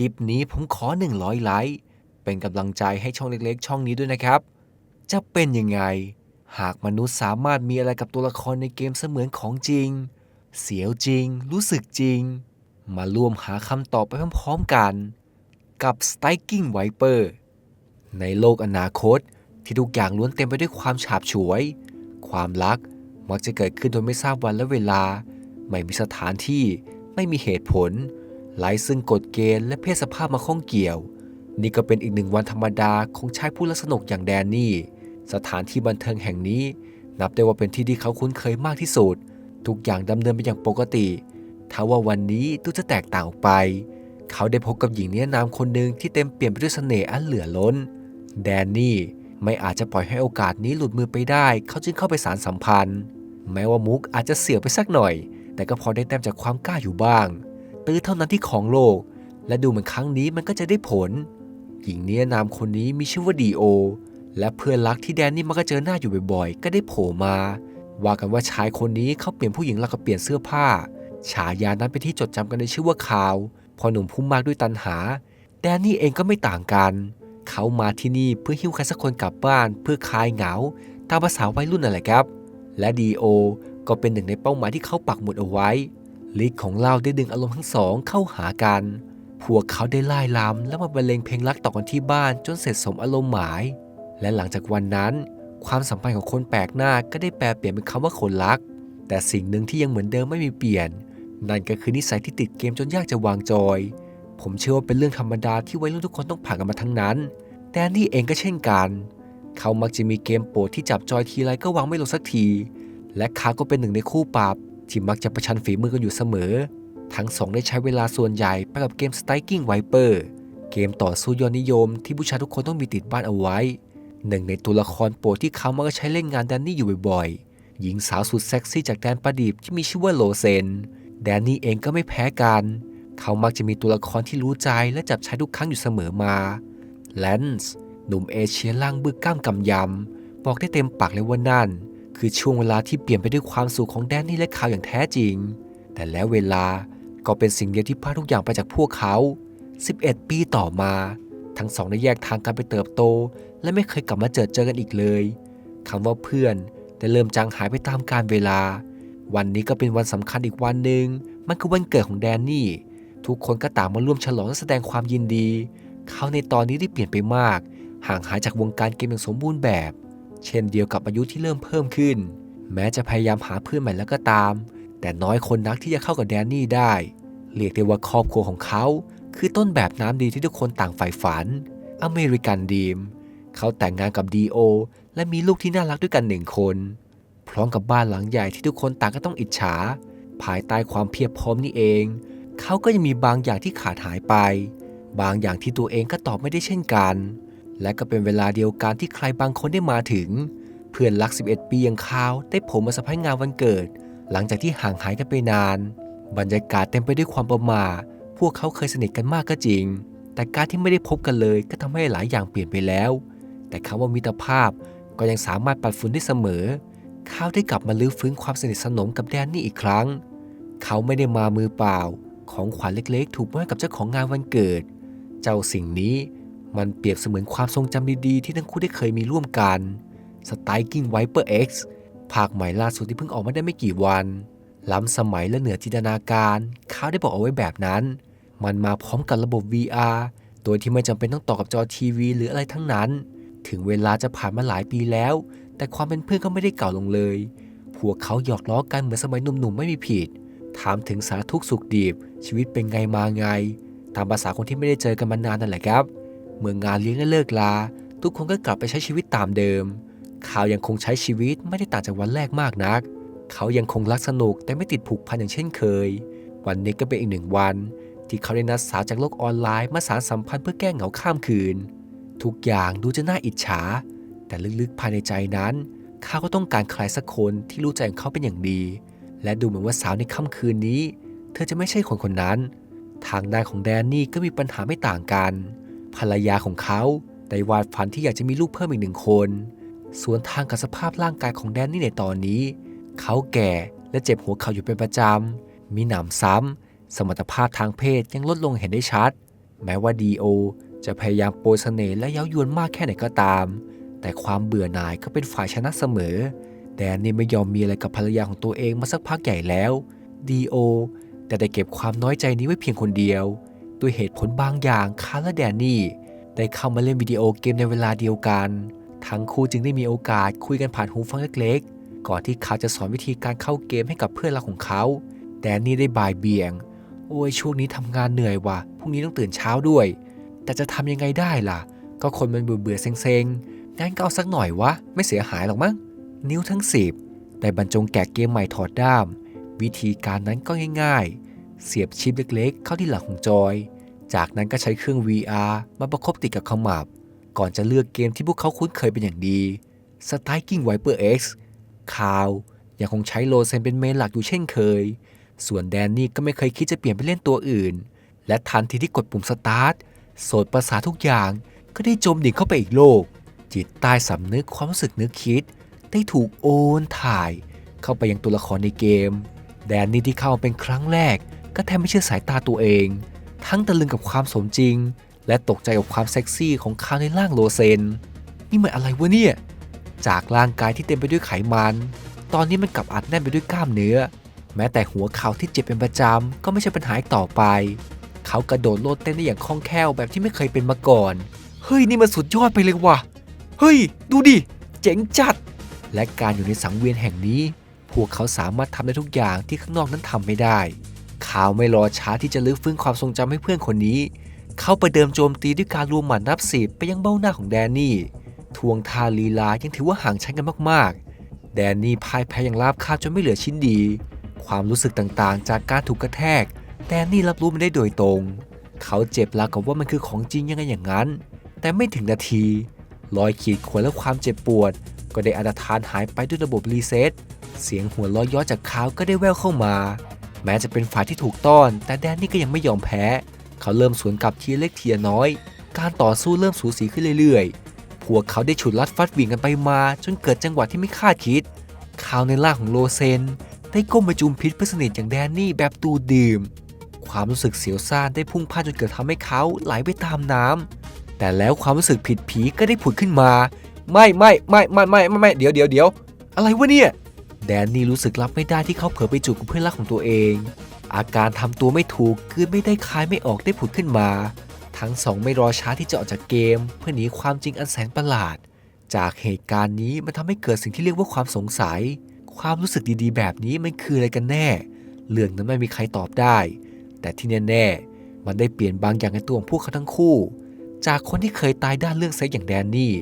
ลิปนี้ผมขอ 100 ไลค์ เป็นกำลังใจให้ช่องเล็กๆ ช่องนี้ด้วยนะครับ จะเป็นยังไง หากมนุษย์สามารถมีอะไรกับตัวละครในเกมเสมือนของจริง เสียวจริง รู้สึกจริง มาร่วมหาคำตอบไปพร้อมๆกัน กับ Striking Viper ในโลกอนาคตที่ทุกอย่างล้วนเต็มไปด้วยความฉาบฉวย ความรักมักจะเกิดขึ้นโดยไม่ทราบวันและเวลา ไม่มีสถานที่ ไม่มีเหตุผล ไร้ซึ่งกฎเกณฑ์และเพศสภาพมาข้องเกี่ยว นี่ก็เป็นอีกหนึ่งวันธรรมดาของชายผู้ลักสนุกอย่างแดนนี่ สถานที่บันเทิงแห่งนี้ นับได้ว่าเป็นที่ที่เขาคุ้นเคยมากที่สุด ทุกอย่างดำเนินไปอย่างปกติถ้าว่าวันนี้ดูจะแตกต่างออกไป เขาได้พบกับหญิงเนี้ยนามคนหนึ่งที่เต็มเปี่ยมไปด้วยเสน่ห์อันเหลือล้น แดนนี่ไม่อาจจะปล่อยให้โอกาสนี้หลุดมือไปได้ เขาจึงเข้าไปสารสัมพันธ์ แม้ว่ามุกอาจจะเสียไปสักหน่อย แต่ก็พอได้แต้มจากความกล้าอยู่บ้าง ตื้อเท่านั้นที่ของโลก และดูเหมือนครั้งนี้มันก็จะได้ผล หญิงเนี้นามคนนี้มีชื่อว่าดีโอ และเพื่อนรักที่แดนนี่มักจะเจอหน้าอยู่บ่อยๆ ก็ได้โผล่มา ว่ากันว่าชายคนนี้เขาเปลี่ยนผู้หญิงแล้วก็เปลี่ยนเสื้อผ้า ฉายานั้นเป็นที่จดจำกันในชื่อว่าคาวพอหนุ่มพุ่มมากด้วยตันหา แดนนี่เองก็ไม่ต่างกัน เขามาที่นี่เพื่อหิ้วใครสักคนกลับบ้าน เพื่อคลายเหงาตามภาษาวัยรุ่นนั่นแหละครับ และดีโอก็เป็นหนึ่งในเป้าหมายที่เขาปักหมุดเอาไว้ ฤทธิ์ของเราได้ดึงอารมณ์ทั้งสองเข้าหากัน พวกเขาได้ไล่ลำแล้วมาบรรเลงเพลงรักต่อกันที่บ้านจนเสร็จสมอารมณ์หมาย และหลังจากวันนั้น ความสัมพันธ์ของคนแปลกหน้าก็ได้แปลเปลี่ยนเป็นคำว่าคนรัก แต่สิ่งหนึ่งที่ยังเหมือนเดิมไม่มีเปลี่ยน นั่นก็คือนิสัยที่ติดเกมจนยากจะวางจอย ผมเชื่อว่าเป็นเรื่องธรรมดาที่วัยรุ่นทุกคนต้องผ่านกันมาทั้งนั้น แต่นี่เองก็เช่นกัน เขามักจะมีเกมโปรดที่จับจอยทีไรก็วางไม่ลงสักที และเขาก็เป็นหนึ่งในคู่ปรับ ที่มักจะประชันฝีมือกันอยู่เสมอ ทั้งสองได้ใช้เวลาส่วนใหญ่ไปกับเกม Striking Viper เกมต่อสู้ยอดนิยมที่ผู้ชายทุกคนต้องมีติดบ้านเอาไว้ หนึ่งในตัวละครโปรดที่เขามักจะใช้เล่นงานแดนนี่อยู่บ่อยๆ หญิงสาวสุดเซ็กซี่จากแดนประดิบที่มีชื่อว่าโลเซน แดนนี่เองก็ไม่แพ้กัน เขามักจะมีตัวละครที่รู้ใจและจับใช้ทุกครั้งอยู่เสมอมาแลนส์หนุ่มเอเชียล่างบึกกล้ามกำยำบอกได้เต็มปากเลยว่านั่น คือช่วงเวลาที่เปลี่ยนไปด้วยความสุขของแดนนี่และเขาอย่างแท้จริง แต่แล้วเวลาก็เป็นสิ่งเดียวที่พาทุกอย่างไปจากพวกเขา 11 ปีต่อมา ทั้งสองได้แยกทางกันไปเติบโต และไม่เคยกลับมาเจอเจอกันอีกเลยคำว่าเพื่อนได้เริ่มจางหายไปตามกาลเวลา วันนี้ก็เป็นวันสำคัญอีกวันหนึ่งมันคือวันเกิดของแดนนี่ ทุกคนก็ต่างมาร่วมฉลองและแสดงความยินดี เขาในตอนนี้ได้เปลี่ยนไปมาก ห่างหายจากวงการเกมอย่างสมบูรณ์แบบ เช่นเดียวกับอายุที่เริ่มเพิ่มขึ้น แม้จะพยายามหาเพื่อนใหม่แล้วก็ตาม แต่น้อยคนนักที่จะเข้ากับแดนนี่ได้ เรียกได้ว่าครอบครัวของเขา คือต้นแบบน้ำดีที่ทุกคนต่างใฝ่ฝัน อเมริกันดีม เขาแต่งงานกับดีโอและมีลูกที่น่ารักด้วยกันหนึ่งคน พร้อมกับบ้านหลังใหญ่ที่ทุกคนต่างก็ต้องอิจฉา ภายใต้ความเพียบพร้อมนี่เอง เขาก็ยังมีบางอย่างที่ขาดหายไป บางอย่างที่ตัวเองก็ตอบไม่ได้เช่นกัน และก็เป็นเวลาเดียวกันที่ใครบางคนได้มาถึง เพื่อนรัก 11 ปีอย่างเขาได้ผมมาสะพายงานวันเกิด หลังจากที่ห่างหายกันไปนาน บรรยากาศเต็มไปด้วยความประหมาพวกเขาเคยสนิทกันมากก็จริง แต่การที่ไม่ได้พบกันเลยก็ทำให้หลายอย่างเปลี่ยนไปแล้ว แต่คำว่ามิตรภาพก็ยังสามารถปัดฝุ่นได้เสมอเขาได้กลับมาลื้อฟื้นความสนิทสนมกับแดนนี่อีกครั้ง เขาไม่ได้มามือเปล่า ของขวัญเล็กๆ ถูกมอบกับเจ้าของงานวันเกิด เจ้าสิ่งนี้ มันเปรียบเสมือนความทรงจำดีๆ ที่ทั้งคู่ได้เคยมีร่วมกัน Striking Viper X ภาคใหม่ล่าสุดที่เพิ่งออกมาได้ไม่กี่วัน ล้ำสมัยและเหนือจินตนาการเขาได้บอกเอาไว้แบบนั้น มันมาพร้อมกับระบบ VR โดยที่ไม่จำเป็นต้องต่อกับจอทีวีหรืออะไรทั้งนั้น ถึงเวลาจะผ่านมาหลายปีแล้ว แต่ความเป็นเพื่อนก็ไม่ได้เก่าลงเลย พวกเขาหยอกล้อกันเหมือนสมัยหนุ่มๆไม่มีผิด ถามถึงสารทุกข์สุขดีบชีวิตเป็นไงมาไง ตามภาษาคนที่ไม่ได้เจอกันมานานนั่นแหละครับ เมื่องานเลี้ยงและเลิกลา ทุกคนก็กลับไปใช้ชีวิตตามเดิมเขายังคงใช้ชีวิตไม่ได้ต่างจากวันแรกมากนัก เขายังคงรักสนุกแต่ไม่ติดผูกพันอย่างเช่นเคย วันนี้ก็เป็นอีกหนึ่งวัน ที่เขาได้นัดสาวจากโลกออนไลน์มาสารสัมพันธ์เพื่อแก้เหงาข้ามคืน ทุกอย่างดูจะน่าอิจฉา แต่ลึกๆภายในใจนั้น เขาก็ต้องการใครสักคนที่รู้ใจของเขาเป็นอย่างดี และดูเหมือนว่าสาวในค่ำคืนนี้ เธอจะไม่ใช่คนคนนั้น ทางด้านของแดนนี่ก็มีปัญหาไม่ต่างกัน ภรรยาของเขาได้วาดฝันที่อยากจะมีลูกเพิ่มอีกหนึ่งคน สวนทางกับสภาพร่างกายของแดนนี่ในตอนนี้ เขาแก่และเจ็บหัวเข่าอยู่เป็นประจำ มีหนำซ้ำ สมรรถภาพทางเพศยังลดลงเห็นได้ชัด แม้ว่าดีโอจะพยายามโปรยเสน่ห์และเย้ายวนมากแค่ไหนก็ตาม แต่ความเบื่อหน่ายก็เป็นฝ่ายชนะเสมอ แดนนี่ไม่ยอมมีอะไรกับภรรยาของตัวเองมาสักพักใหญ่แล้ว ดีโอแต่ได้เก็บความน้อยใจนี้ไว้เพียงคนเดียว ด้วยเหตุผลบางอย่างคาร์และแดนนี่ได้เข้ามาเล่นวิดีโอเกมในเวลาเดียวกัน ทั้งคู่จึงได้มีโอกาสคุยกันผ่านหูฟังเล็กๆ ก่อนที่เขาจะสอนวิธีการเข้าเกมให้กับเพื่อนรักของเขา แดนนี่ได้บ่ายเบี่ยง โอ้ยช่วงนี้ทำงานเหนื่อยว่ะพรุ่งนี้ต้องตื่นเช้าด้วย แต่จะทำยังไงได้ล่ะ ก็คนมันเบื่อเบื่อเซ็งๆงั้นก็เอาสักหน่อยวะไม่เสียหายหรอกมั้งนิ้วทั้งสิบได้บรรจงแกะเกมใหม่ถอดด้าม วิธีการนั้นก็ง่ายๆ เสียบชิปเล็กๆ เข้าที่หลังของจอย จากนั้นก็ใช้เครื่อง VR มาประคบติดกับขมับ ก่อนจะเลือกเกมที่พวกเขาคุ้นเคยเป็นอย่างดี Striking Viper X คาวยังคงใช้โลเซนเป็นเมนหลักอยู่เช่นเคย ส่วนแดนนี่ก็ไม่เคยคิดจะเปลี่ยนไปเล่นตัวอื่น และทันทีที่กดปุ่มสตาร์ทโสดประสาทุกอย่างก็ได้จมดิ่งเข้าไปอีกโลก จิตใต้สำนึกความรู้สึกนึกคิด ได้ถูกโอนถ่าย เข้าไปยังตัวละครในเกม แดนนี่ที่เข้าเป็นครั้งแรก ก็แทบไม่เชื่อสายตาตัวเอง ทั้งตะลึงกับความสมจริง และตกใจกับความเซ็กซี่ของเขาในร่างโลเซน นี่มันอะไรวะเนี่ย จากร่างกายที่เต็มไปด้วยไขมัน ตอนนี้มันกลับอัดแน่นไปด้วยกล้ามเนื้อ แม้แต่หัวเข่าที่เจ็บเป็นประจำก็ไม่ใช่ปัญหาอีกต่อไป เขากระโดดโลดเต้นได้อย่างคล่องแคล่วแบบที่ไม่เคยเป็นมาก่อน เฮ้ยนี่มันสุดยอดไปเลยว่ะ เฮ้ย ดูดิ เจ๋งจัด และการอยู่ในสังเวียนแห่งนี้ พวกเขาสามารถทำได้ทุกอย่างที่ข้างนอกนั้นทำไม่ได้ ข่าวไม่รอช้าที่จะลื้อฟื้นความทรงจำให้เพื่อนคนนี้ เขาไปเดิมโจมตีด้วยการรวมหมัดนับสิบไปยังเบ้าหน้าของแดนนี่ ทวงทาลีลายังถือว่าห่างชั้นกันมากๆ แดนนี่พ่ายแพ้อย่างราบคาบจนไม่เหลือชิ้นดี ความรู้สึกต่างๆ จากการถูกกระแทก แดนนี่รับรู้มันได้โดยตรง เขาเจ็บราวกับว่ามันคือของจริงยังไงอย่างนั้น แต่ไม่ถึงนาที รอยขีดข่วนและความเจ็บปวด ก็ได้อันตรธานหายไปด้วยระบบรีเซ็ตเสียงหัวล้อย้อนจากเขาก็ได้แว่วเข้ามา แม้จะเป็นฝ่ายที่ถูกต้อน แต่แดนนี่ก็ยังไม่ยอมแพ้ เขาเริ่มสวนกลับทีเล็กทีน้อย การต่อสู้เริ่มสูสีขึ้นเรื่อยๆ พวกเขาได้ฉุดลัดฟัดวิ่งกันไปมา จนเกิดจังหวะที่ไม่คาดคิดข่าวในล่างของโลเซน ได้ก้มไปจูมพิษเพื่อสนิทอย่างแดนนี่แบบตูดื่ม ความรู้สึกเสียวซ่านได้พุ่งพลาดจนเกิดทำให้เขาไหลไปตามน้ำแต่แล้วความรู้สึกผิดผีก็ได้ผุดขึ้นมา ไม่ไม่ไม่ไม่ไม่ไม่ไม่เดี๋ยวเดี๋ยวเดี๋ยวอะไรวะเนี่ย แดนนี่รู้สึกรับไม่ได้ที่เขาเผลอไปจูบกับเพื่อนรักของตัวเอง อาการทำตัวไม่ถูกคืนไม่ได้คายไม่ออกได้ผุดขึ้นมา ทั้งสองไม่รอช้าที่จะออกจากเกม เพื่อหนีความจริงอันแสนประหลาด จากเหตุการณ์นี้มันทำให้เกิดสิ่งที่เรียกว่าความสงสัย ความรู้สึกดีๆ แบบนี้มันคืออะไรกันแน่ เรื่องนั้นไม่มีใครตอบได้ แต่ที่แน่ๆมันได้เปลี่ยนบางอย่างในตัวของพวกเขาทั้งคู่ จากคนที่เคยตายด้านเรื่องเซ็กอย่างแดนนี่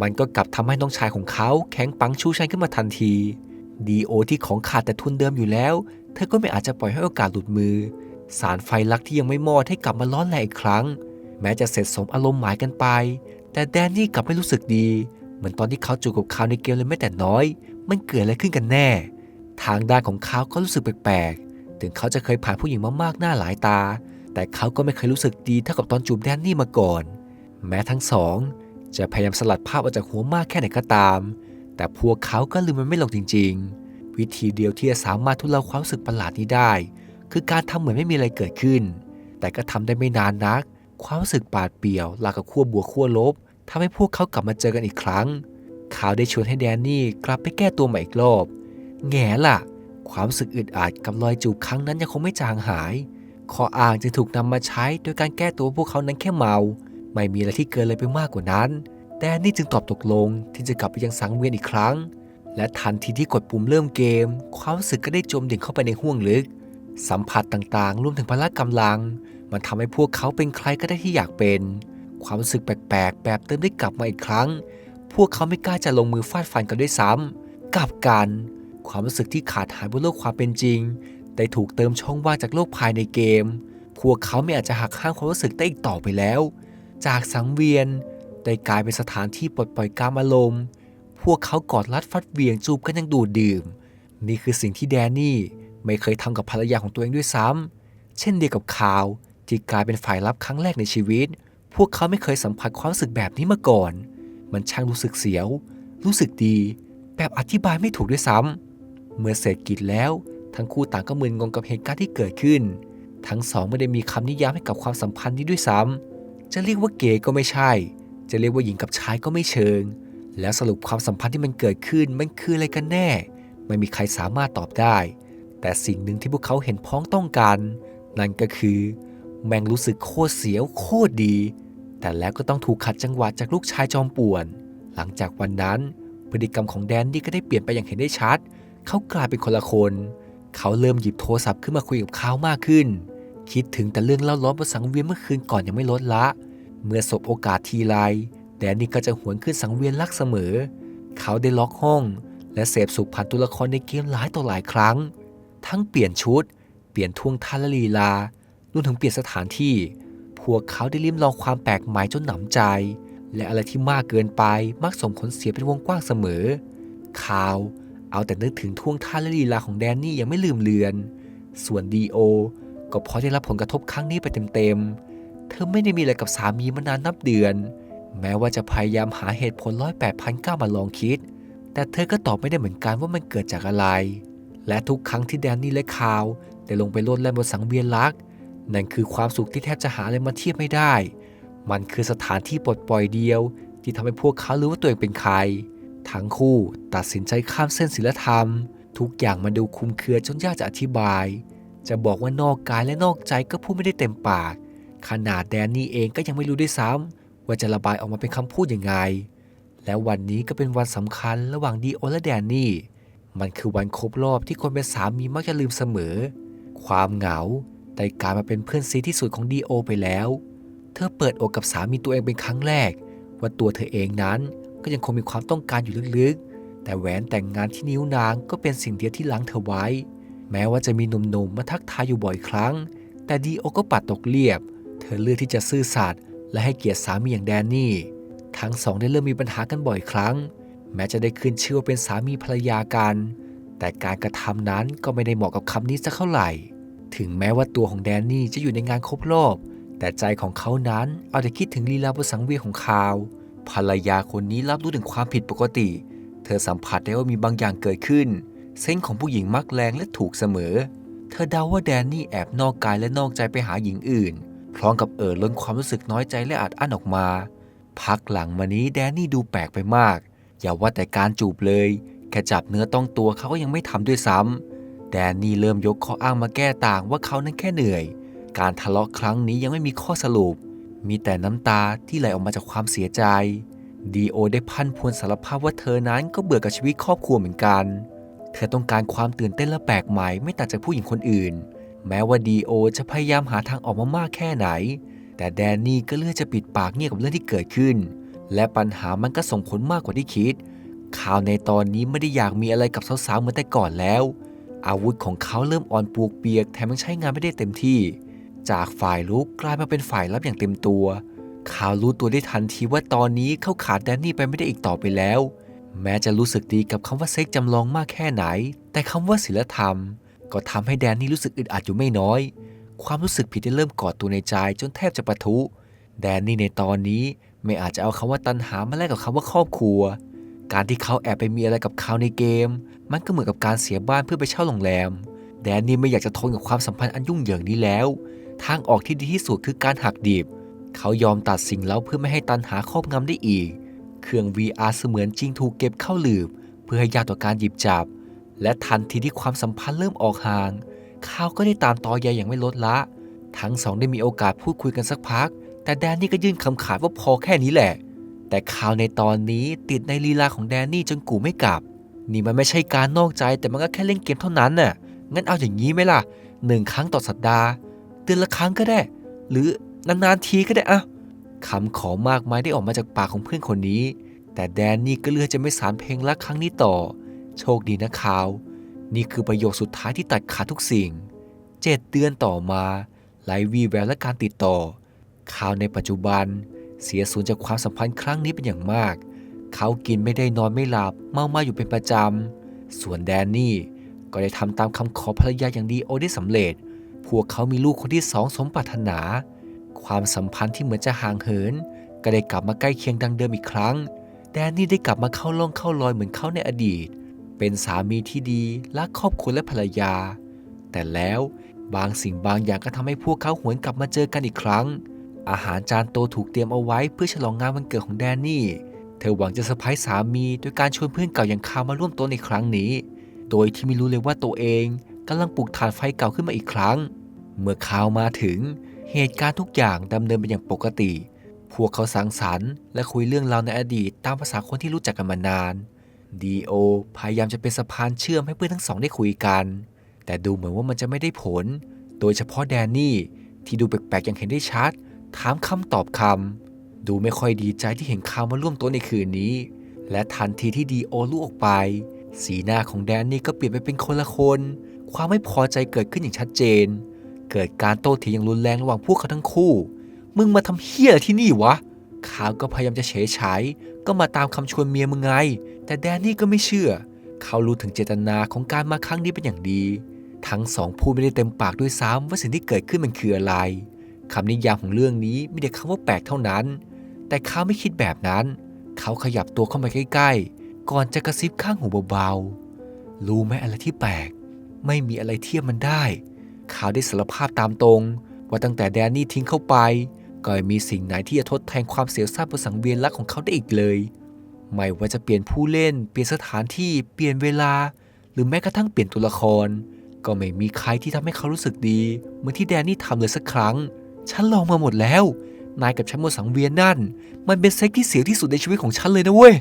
มันก็กลับทำให้น้องชายของเขาแข็งปังชูชันขึ้นมาทันที ดีโอที่ของขาดแต่ทุนเดิมอยู่แล้ว เธอก็ไม่อาจจะปล่อยให้โอกาสหลุดมือ สารไฟลักที่ยังไม่มอดให้กลับมาร้อนแรงอีกครั้ง แม้จะเสร็จสมอารมณ์หมายกันไป แต่แดนนี่กลับไม่รู้สึกดี เหมือนตอนที่เขาจูบกับคาวในเกมเลยแม้แต่น้อย มันเกิดอะไรขึ้นกันแน่ ทางด้านของเขาก็รู้สึกแปลกๆ ถึงเขาจะเคยผ่านผู้หญิงมามากหน้าหลายตา แต่เขาก็ไม่เคยรู้สึกดีเท่ากับตอนจูบแดนนี่มาก่อน แม้ทั้งสอง จะพยายามสลัดภาพออกจากหัวมากแค่ไหนก็ตาม แต่พวกเขาก็ลืมมันไม่ลงจริง ๆ วิธีเดียวที่จะสามารถทุเลาความรู้สึกประหลาดนี้ได้ คือการทำเหมือนไม่มีอะไรเกิดขึ้น แต่ก็ทำได้ไม่นานนัก ความรู้สึกปาดเปรี่ยวรากับขั้วบวกขั้วลบทำให้พวกเขากลับมาเจอกันอีกครั้ง เขาได้ชวนให้แดนนี่กลับไปแก้ตัวใหม่อีกรอบ แง่ล่ะ ความรู้สึกอึดอัดกับรอยจูบครั้งนั้นยังคงไม่จางหายข้ออ้างจึงถูกนำมาใช้โดยการแก้ตัวพวกเขานั้นแค่เมา ไม่มีอะไรที่เกินเลยไปมากกว่านั้น แดนนี่จึงตอบตกลงที่จะกลับไปยังสังเวียนอีกครั้ง และทันทีที่กดปุ่มเริ่มเกม ความรู้สึกก็ได้จมดิ่งเข้าไปในห้วงลึก สัมผัสต่างๆ รวมถึงพละกำลัง มันทำให้พวกเขาเป็นใครก็ได้ที่อยากเป็น ความรู้สึกแปลกๆ แบบเติมได้กลับมาอีกครั้ง พวกเขาไม่กล้าจะลงมือฟาดฟันกันด้วยซ้ำกลับกันความรู้สึกที่ขาดหายบนโลกความเป็นจริง ได้ถูกเติมช่องว่างจากโลกภายในเกม พวกเขาไม่อาจจะหักห้ามความรู้สึกได้อีกต่อไปแล้ว จากสังเวียน ได้กลายเป็นสถานที่ปลดปล่อยกามอารมณ์ พวกเขากอดรัดฟัดเวียงจูบกันอยังดูดดื่ม นี่คือสิ่งที่แดนนี่ไม่เคยทำกับภรรยาของตัวเองด้วยซ้ำ เช่นเดียวกับคาวที่กลายเป็นฝ่ายรับครั้งแรกในชีวิต พวกเขาไม่เคยสัมผัสความรู้สึกแบบนี้มาก่อน มันช่างรู้สึกเสียว รู้สึกดี แบบอธิบายไม่ถูกด้วยซ้ำ เมื่อเสร็จกิจแล้ว ทั้งคู่ต่างก็มึนงงกับเหตุการณ์ที่เกิดขึ้น ทั้งสองไม่ได้มีคำนิยามให้กับความสัมพันธ์นี้ด้วยซ้ำ จะเรียกว่าเกย์ก็ไม่ใช่ จะเรียกว่าหญิงกับชายก็ไม่เชิง แล้วสรุปความสัมพันธ์ที่มันเกิดขึ้นมันคืออะไรกันแน่ ไม่มีใครสามารถตอบได้ แต่สิ่งหนึ่งที่พวกเขาเห็นพ้องต้องกัน นั่นก็คือ แมงรู้สึกโคตรเสียวโคตรดี แต่แล้วก็ต้องถูกขัดจังหวะจากลูกชายจอมป่วน หลังจากวันนั้น พฤติกรรมของแดนนี่ก็ได้เปลี่ยนไปอย่างเห็นได้ชัด เขากลายเป็นคนละคน เขาเริ่มหยิบโทรศัพท์ขึ้นมาคุยกับเขามากขึ้น คิดถึงแต่เรื่องเล่าร้อนบนสังเวียนเมื่อคืนก่อนยังไม่ลดละเเมื่อสบโอกาสทีไรแดนนี่ก็จะหวนขึ้นสังเวียนรักเสมอ เขาได้ล็อกห้อง และเสพสุขผ่านตัวละครในเกมหลายต่อหลายครั้ง ทั้งเปลี่ยนชุด เปลี่ยนท่วงท่าและลีลารวมถึงเปลี่ยนสถานที่ พวกเขาได้ลิ้มลองความแปลกใหม่จนหนำใจ และอะไรที่มากเกินไปมักส่งผลเสียเป็นวงกว้างเสมอข่าว เอาแต่นึกถึงท่วงท่าและลีลาของแดนนี่ยังไม่ลืมเลือน ส่วนดีโอก็พราะได้รับผลกระทบครั้งนี้ไปเต็มๆ เธอไม่ได้มีอะไรกับสามีมานานนับเดือน แม้ว่าจะพยายามหาเหตุผลร้อยแปดพันเก้ามาลองคิด แต่เธอก็ตอบไม่ได้เหมือนกันว่ามันเกิดจากอะไร และทุกครั้งที่แดนนี่และคาวได้ลงไปโลดแล่นบนสังเวียนรัก นั่นคือความสุขที่แทบจะหาอะไรมาเทียบไม่ได้ มันคือสถานที่ปลดปล่อยเดียว ที่ทำให้พวกเขารู้ว่าตัวเองเป็นใคร ทั้งคู่ตัดสินใจข้ามเส้นศีลธรรม ทุกอย่างมันดูคุมเครือจนยากจะอธิบาย จะบอกว่านอกกายและนอกใจก็พูดไม่ได้เต็มปาก ขนาดแดนนี่เองก็ยังไม่รู้ด้วยซ้ำว่าจะระบายออกมาเป็นคำพูดยังไง และวันนี้ก็เป็นวันสำคัญระหว่างดีโอและแดนนี่ มันคือวันครบรอบที่คนเป็นสามีมักจะลืมเสมอ ความเหงาได้กลายมาเป็นเพื่อนซีที่สุดของดีโอไปแล้ว เธอเปิดอกกับสามีตัวเองเป็นครั้งแรก ว่าตัวเธอเองนั้นก็ยังคงมีความต้องการอยู่ลึกๆ แต่แหวนแต่งงานที่นิ้วนางก็เป็นสิ่งเดียวที่ล้างเธอไว้ แม้ว่าจะมีหนุ่มๆมาทักทายอยู่บ่อยครั้ง แต่ดีโอก็ปัดตกเรียบ เธอเลือกที่จะซื่อสัตย์และให้เกียรติสามีอย่างแดนนี่ ทั้งสองได้เริ่มมีปัญหากันบ่อยครั้ง แม้จะได้ขึ้นชื่อว่าเป็นสามีภรรยากัน แต่การกระทำนั้นก็ไม่ได้เหมาะกับคำนี้สักเท่าไหร่ ถึงแม้ว่าตัวของแดนนี่จะอยู่ในงานครบรอบแต่ใจของเขานั้นเอาแต่คิดถึงลีลาบนสังเวียนของคาว ภรรยาคนนี้รับรู้ถึงความผิดปกติ เธอสัมผัสได้ว่ามีบางอย่างเกิดขึ้น เส้นของผู้หญิงมักแรงและถูกเสมอ เธอเดาว่าแดนนี่แอบนอกกายและนอกใจไปหาหญิงอื่น พร้อมกับเอ่อล้นความรู้สึกน้อยใจและอัดอั้นออกมา พักหลังมานี้แดนนี่ดูแปลกไปมาก อย่าว่าแต่การจูบเลย แค่จับเนื้อต้องตัวเขาก็ยังไม่ทำด้วยซ้ำแดนนี่เริ่มยกข้ออ้างมาแก้ต่างว่าเขานั้นแค่เหนื่อย การทะเลาะครั้งนี้ยังไม่มีข้อสรุป มีแต่น้ำตาที่ไหลออกมาจากความเสียใจ ดีโอได้พันพวนสารภาพว่าเธอนั้นก็เบื่อกับชีวิตครอบครัวเหมือนกัน เธอต้องการความตื่นเต้นและแปลกใหม่ไม่ต่างจากผู้หญิงคนอื่น แม้ว่าดีโอจะพยายามหาทางออกมามากแค่ไหน แต่แดนนี่ก็เลือกจะปิดปากเงียบกับเรื่องที่เกิดขึ้น และปัญหามันก็ส่งผลมากกว่าที่คิด ข่าวในตอนนี้ไม่ได้อยากมีอะไรกับสาวๆเหมือนแต่ก่อนแล้ว อาวุธของเขาเริ่มอ่อนปวกเปียกแถมยังใช้งานไม่ได้เต็มที่ จากฝ่ายลุกกลายมาเป็นฝ่ายรับอย่างเต็มตัวข่าวรู้ตัวได้ทันทีว่าตอนนี้เขาขาดแดนนี่ไปไม่ได้อีกต่อไปแล้ว แม้จะรู้สึกดีกับคำว่าเซ็กจำลองมากแค่ไหน แต่คำว่าศีลธรรม ก็ทำให้แดนนี่รู้สึกอึดอัดอยู่ไม่น้อย ความรู้สึกผิดได้เริ่มก่อตัวในใจจนแทบจะปะทุ แดนนี่ในตอนนี้ไม่อาจจะเอาคำว่าตันหามาแลกกับคำว่าครอบครัว การที่เขาแอบไปมีอะไรกับเขาในเกม มันก็เหมือนกับการเสียบ้านเพื่อไปเช่าโรงแรม แดนนี่ไม่อยากจะทนกับความสัมพันธ์อันยุ่งเหยิงนี้แล้ว ทางออกที่ดีที่สุดคือการหักดิบ เขายอมตัดสิ่งแล้วเพื่อไม่ให้ตันหาครอบงำได้อีก เครื่อง VR เสมือนจริงถูกเก็บเข้าหลืบ เพื่อให้ยากต่อการหยิบจับ และทันทีที่ความสัมพันธ์เริ่มออกห่างเขาก็ได้ตามตอใยอย่างไม่ลดละ ทั้งสองได้มีโอกาสพูดคุยกันสักพัก แต่แดนนี่ก็ยื่นคำขาดว่าพอแค่นี้แหละ แต่ข่าวในตอนนี้ติดในลีลาของแดนนี่จนกูไม่กลับ นี่มันไม่ใช่การนอกใจแต่มันก็แค่เล่นเกมเท่านั้นน่ะ งั้นเอาอย่างนี้ไหมล่ะหนึ่งครั้งต่อสัปดาห์เดือนละครั้งก็ได้ หรือนานๆทีก็ได้อะคำขอมากมายได้ออกมาจากปากของเพื่อนคนนี้ แต่แดนนี่ก็เลือกจะไม่สารเพลงรักครั้งนี้ต่อ โชคดีนะข่าว นี่คือประโยคสุดท้ายที่ตัดขาดทุกสิ่งเจ็ดเดือนต่อมาไร้วีแววและการติดต่อข่าวในปัจจุบัน เสียสูญจากความสัมพันธ์ครั้งนี้เป็นอย่างมาก เขากินไม่ได้นอนไม่หลับเมามาอยู่เป็นประจำ ส่วนแดนนี่ก็ได้ทำตามคำขอภรรยาอย่างดีโอได้สำเร็จ พวกเขามีลูกคนที่สองสมปรารถนา ความสัมพันธ์ที่เหมือนจะห่างเหิน ก็ได้กลับมาใกล้เคียงดังเดิมอีกครั้ง แดนนี่ได้กลับมาเข้าล่องเข้ารอยเหมือนเขาในอดีต เป็นสามีที่ดีรักครอบครัวและภรรยา แต่แล้วบางสิ่งบางอย่างก็ทำให้พวกเขาหวนกลับมาเจอกันอีกครั้ง อาหารจานโตถูกเตรียมเอาไว้เพื่อฉลองงานวันเกิดของแดนนี่ เธอหวังจะเซอร์ไพรส์สามีโดยการชวนเพื่อนเก่าอย่างคามาร่วมโต๊ะในครั้งนี้ โดยที่ไม่รู้เลยว่าตัวเองกำลังปลุกถ่านไฟเก่าขึ้นมาอีกครั้ง เมื่อคาวมาถึง เหตุการณ์ทุกอย่างดำเนินไปอย่างปกติ พวกเขาสังสรรค์และคุยเรื่องราวในอดีตตามภาษาคนที่รู้จักกันมานาน ดีโอพยายามจะเป็นสะพานเชื่อมให้เพื่อนทั้งสองได้คุยกัน แต่ดูเหมือนว่ามันจะไม่ได้ผล โดยเฉพาะแดนนี่ที่ดูแปลกๆอย่างเห็นได้ชัด ถามคำตอบคำ ดูไม่ค่อยดีใจที่เห็นข่าวมาร่วมโต๊ะในคืนนี้ และทันทีที่ดีโอลุกออกไป สีหน้าของแดนนี่ก็เปลี่ยนไปเป็นคนละคน ความไม่พอใจเกิดขึ้นอย่างชัดเจน เกิดการโต้เถียงอย่างรุนแรงระหว่างพวกเขาทั้งคู่ มึงมาทำเฮี้ยอะไรที่นี่วะข่าวก็พยายามจะเฉยฉายก็มาตามคำชวนเมียมึงไง แต่แดนนี่ก็ไม่เชื่อ เขารู้ถึงเจตนาของการมาครั้งนี้เป็นอย่างดี ทั้งสองพูดไม่ได้เต็มปากด้วยซ้ำว่าสิ่งที่เกิดขึ้นมันคืออะไรคำนิยามของเรื่องนี้มีแต่คำว่าแปลกเท่านั้น แต่เขาไม่คิดแบบนั้น เขาขยับตัวเข้ามาใกล้ๆ ก่อนจะกระซิบข้างหูเบาๆ รู้ไหมอะไรที่แปลก ไม่มีอะไรเทียบมันได้ เขาได้สารภาพตามตรง ว่าตั้งแต่แดนนี่ทิ้งเข้าไป ก็ไม่มีสิ่งไหนที่จะทดแทนความเสียทราบบนสังเวียนรักของเขาได้อีกเลย ไม่ว่าจะเปลี่ยนผู้เล่น เปลี่ยนสถานที่เปลี่ยนเวลา หรือแม้กระทั่งเปลี่ยนตัวละคร ก็ไม่มีใครที่ทำให้เขารู้สึกดีเหมือนที่แดนนี่ทำเลยสักครั้ง ฉันลองมาหมดแล้ว นายกับฉันบนสังเวียนนั่น มันเป็นเซ็กที่เสียวที่สุดในชีวิตของฉันเลยนะเว้ย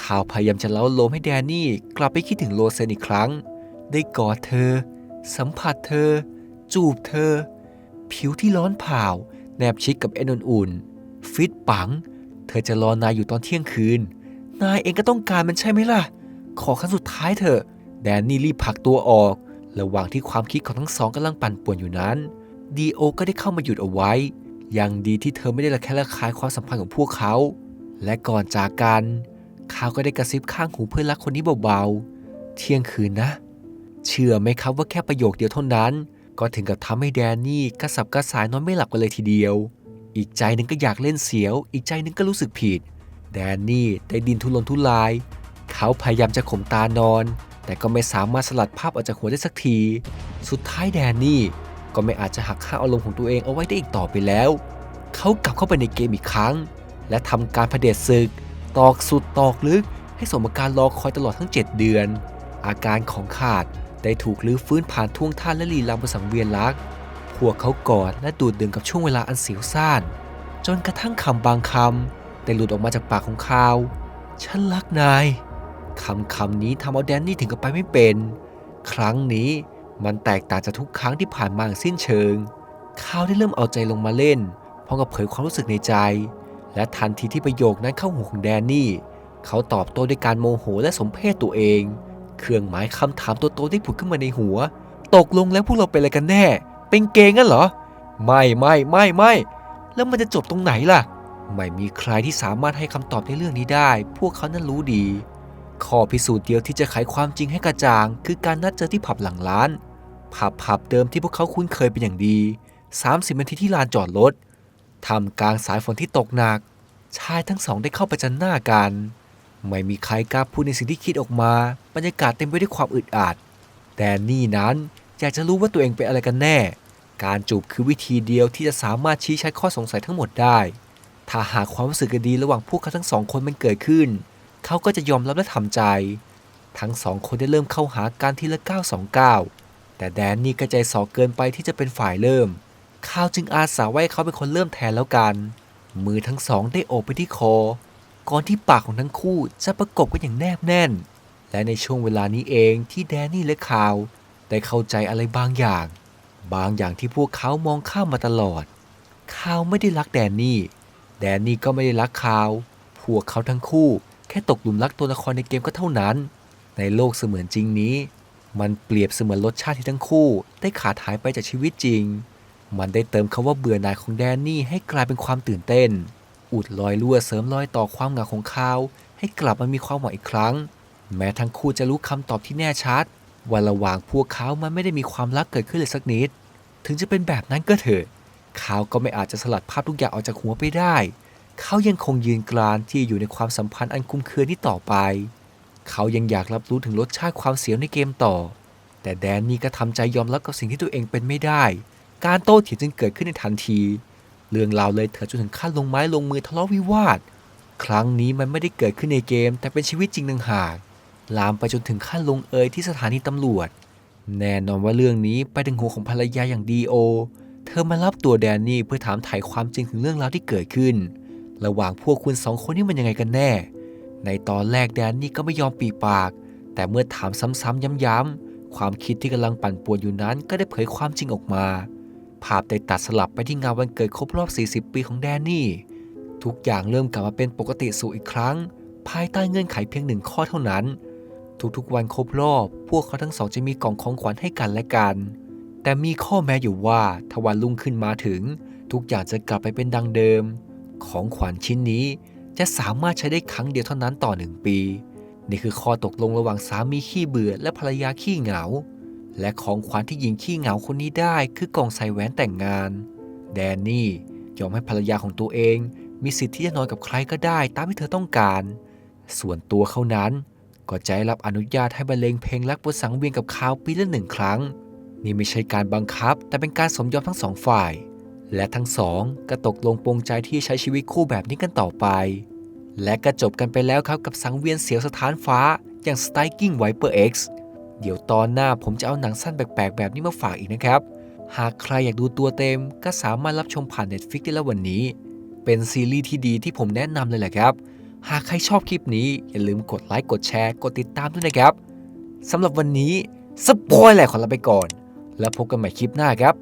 ข่าวพยายามจะเล้าโลมให้แดนนี่กลับไปคิดถึงโรเซนอีกครั้ง ได้กอดเธอ สัมผัสเธอ จูบเธอ ผิวที่ร้อนเผาแนบชิดกับเอ็นอุ่นๆฟิตปัง เธอจะรอนายอยู่ตอนเที่ยงคืน นายเองก็ต้องการมันใช่ไหมล่ะ ขอครั้งสุดท้ายเถอะ แดนนี่รีบผลักตัวออก ระหว่างที่ความคิดของทั้งสองกำลังปั่นป่วนอยู่นั้น ดีโอก็ได้เข้ามาหยุดเอาไว้ ยังดีที่เธอไม่ได้ระแคะระคายความสัมพันธ์ของพวกเขา และก่อนจากกันเขาก็ได้กระซิบข้างหูเพื่อนรักคนนี้เบาๆ เที่ยงคืนนะ เชื่อไหมครับว่าแค่ประโยคเดียวเท่านั้น ก็ถึงกับทำให้แดนนี่กระสับกระส่ายนอนไม่หลับกันเลยทีเดียว อีกใจหนึ่งก็อยากเล่นเสียว อีกใจหนึ่งก็รู้สึกผิด แดนนี่ได้ดินทุรนทุราย เขาพยายามจะข่มตานอน แต่ก็ไม่สามารถสลัดภาพออกจากหัวได้สักที สุดท้ายแดนนี่ก็ไม่อาจจะหักห้าอารมณ์ของตัวเองเอาไว้ได้อีกต่อไปแล้ว เขากลับเข้าไปในเกมอีกครั้ง และทำการเผด็จศึก ตอกสุดตอกลึก ให้สมการรอคอยตลอดทั้ง 7 เดือน อาการของขาดได้ถูกลื้อฟื้นผ่านท่วงท่าและลีลาบนสังเวียนรัก พวกเขากอดและดูดดื่มกับช่วงเวลาอันเสียวซ่าน จนกระทั่งคำบางคำ ได้หลุดออกมาจากปากของเขาฉันรักนาย คำคำนี้ทำเอาแดนนี่ถึงกับไปไม่เป็น ครั้งนี้มันแตกต่างจากทุกครั้งที่ผ่านมาอย่างสิ้นเชิงเขาได้เริ่มเอาใจลงมาเล่น พร้อมกับเผยความรู้สึกในใจ และทันทีที่ประโยคนั้นเข้าหูของแดนนี่ เขาตอบโต้ด้วยการโมโหและสมเพศตัวเอง เครื่องหมายคำถามตัวโตที่ผุดขึ้นมาในหัว ตกลงแล้วพวกเราเป็นอะไรกันแน่ เป็นเกย์งั้นเหรอ ไม่ไม่ไม่ไม่ แล้วมันจะจบตรงไหนล่ะ ไม่มีใครที่สามารถให้คำตอบในเรื่องนี้ได้ พวกเขานั้นรู้ดี ข้อพิสูจน์เดียวที่จะไขความจริงให้กระจ่าง คือการนัดเจอที่ผับหลังร้าน ผับผับเดิมที่พวกเขาคุ้นเคยเป็นอย่างดี 30นาทีที่ลานจอดรถทำกลางสายฝนที่ตกหนัก ชายทั้งสองได้เข้าประจันหน้ากัน ไม่มีใครกล้าพูดในสิ่งที่คิดออกมา บรรยากาศเต็มไปด้วยความอึดอัด แต่นี่นั้นอยากจะรู้ว่าตัวเองเป็นอะไรกันแน่ การจูบคือวิธีเดียวที่จะสามารถชี้ชัดข้อสงสัยทั้งหมดได้ ถ้าหากความรู้สึกดีระหว่างพวกเขาทั้งสองคนมันเกิดขึ้น เขาก็จะยอมรับและทำใจ ทั้งสองคนได้เริ่มเข้าหาการทีละก้าวสองก้าวแต่แดนนี่ก็ใจสอเกินไปที่จะเป็นฝ่ายเริ่มเขาวจึงอาสาไว้เขาเป็นคนเริ่มแทนแล้วกัน มือทั้งสองได้โอบไปที่คอ ก่อนที่ปากของทั้งคู่จะประกบกันอย่างแนบแน่น และในช่วงเวลานี้เองที่แดนนี่และคาวได้เข้าใจอะไรบางอย่าง บางอย่างที่พวกเขามองข้ามมาตลอดคาวไม่ได้รักแดนนี่ แดนนี่ก็ไม่ได้รักคาว พวกเขาทั้งคู่แค่ตกหลุมรักตัวละครในเกมก็เท่านั้น ในโลกเสมือนจริงนี้ มันเปรียบเสมือนรสชาติที่ทั้งคู่ ได้ขาดหายไปจากชีวิตจริง มันได้เติมคำว่าเบื่อหน่ายของแดนนี่ให้กลายเป็นความตื่นเต้น อุดรอยรั่วเสริมรอยต่อความเหงาของเขาให้กลับมามีความหวังอีกครั้ง แม้ทั้งคู่จะรู้คำตอบที่แน่ชัดว่าระหว่างพวกเขามันไม่ได้มีความรักเกิดขึ้นเลยสักนิด ถึงจะเป็นแบบนั้นก็เถอะ เขาก็ไม่อาจจะสลัดภาพทุกอย่างออกจากหัวไปได้ เขายังคงยืนกรานที่อยู่ในความสัมพันธ์อันคลุมเคือนี้ต่อไป เขายังอยากรับรู้ถึงรสชาติความเสียวในเกมต่อ แต่แดนนี่ก็ทำใจยอมรับกับสิ่งที่ตัวเองเป็นไม่ได้ การโต้เถียงจึงเกิดขึ้นในทันที เรื่องราวเลยเถิดจนถึงขั้นลงไม้ลงมือทะเลาะวิวาท ครั้งนี้มันไม่ได้เกิดขึ้นในเกม แต่เป็นชีวิตจริงต่างหาก ลามไปจนถึงขั้นลงเอยที่สถานีตำรวจ แน่นอนว่าเรื่องนี้ไปถึงหัวของภรรยาอย่างดีโอ เธอมารับตัวแดนนี่เพื่อถามไถ่ความจริงถึงเรื่องราวที่เกิดขึ้น ระหว่างพวกคุณสองคนนี่มันยังไงกันแน่ ในตอนแรกแดนนี่ก็ไม่ยอมปีปาก แต่เมื่อถามซ้ำๆย้ำๆความคิดที่กำลังปั่นป่วนอยู่นั้นก็ได้เผยความจริงออกมา ภาพได้ตัดสลับไปที่งานวันเกิดครบรอบ 40 ปีของแดนนี่ ทุกอย่างเริ่มกลับมาเป็นปกติสู่อีกครั้ง ภายใต้เงื่อนไขเพียงหนึ่งข้อเท่านั้น ทุกๆวันครบรอบ พวกเขาทั้งสองจะมีกล่องของขวัญให้กันและกัน แต่มีข้อแม้อยู่ว่าถ้าวันรุ่งขึ้นมาถึง ทุกอย่างจะกลับไปเป็นดังเดิม ของขวัญชิ้นนี้จะสามารถใช้ได้ครั้งเดียวเท่านั้นต่อหนึ่งปี นี่คือข้อตกลงระหว่างสามีขี้เบื่อและภรรยาขี้เหงา และของขวัญที่หญิงขี้เหงาคนนี้ได้ คือกล่องใส่แหวนแต่งงาน แดนนี่ยอมให้ภรรยาของตัวเอง มีสิทธิ์ที่จะนอนกับใครก็ได้ตามที่เธอต้องการ ส่วนตัวเขานั้น ก็ใจรับอนุญาตให้บรรเลงเพลงรักบนสังเวียนกับเขาปีละหนึ่งครั้ง นี่ไม่ใช่การบังคับ แต่เป็นการสมยอมทั้งสองฝ่าย และทั้งสองก็ตกลงปรงใจที่ใช้ชีวิตคู่แบบนี้กันต่อไป และก็จบกันไปแล้วครับกับสังเวียนเสียวสถานฟ้าอย่าง Striking Viper X เดี๋ยวตอนหน้าผมจะเอาหนังสั้นแปลกๆ แบบนี้มาฝากอีกนะครับ หากใครอยากดูตัวเต็มก็สามารถรับชมผ่าน Netflix ได้แล้ววันนี้ เป็นซีรีส์ที่ดีที่ผมแนะนำเลยแหละครับ หากใครชอบคลิปนี้อย่าลืมกดไลค์กดแชร์กดติดตามด้วยนะครับสำหรับวันนี้สปอยแหละขอลาไปก่อน แล้วพบกันใหม่คลิปหน้าครับ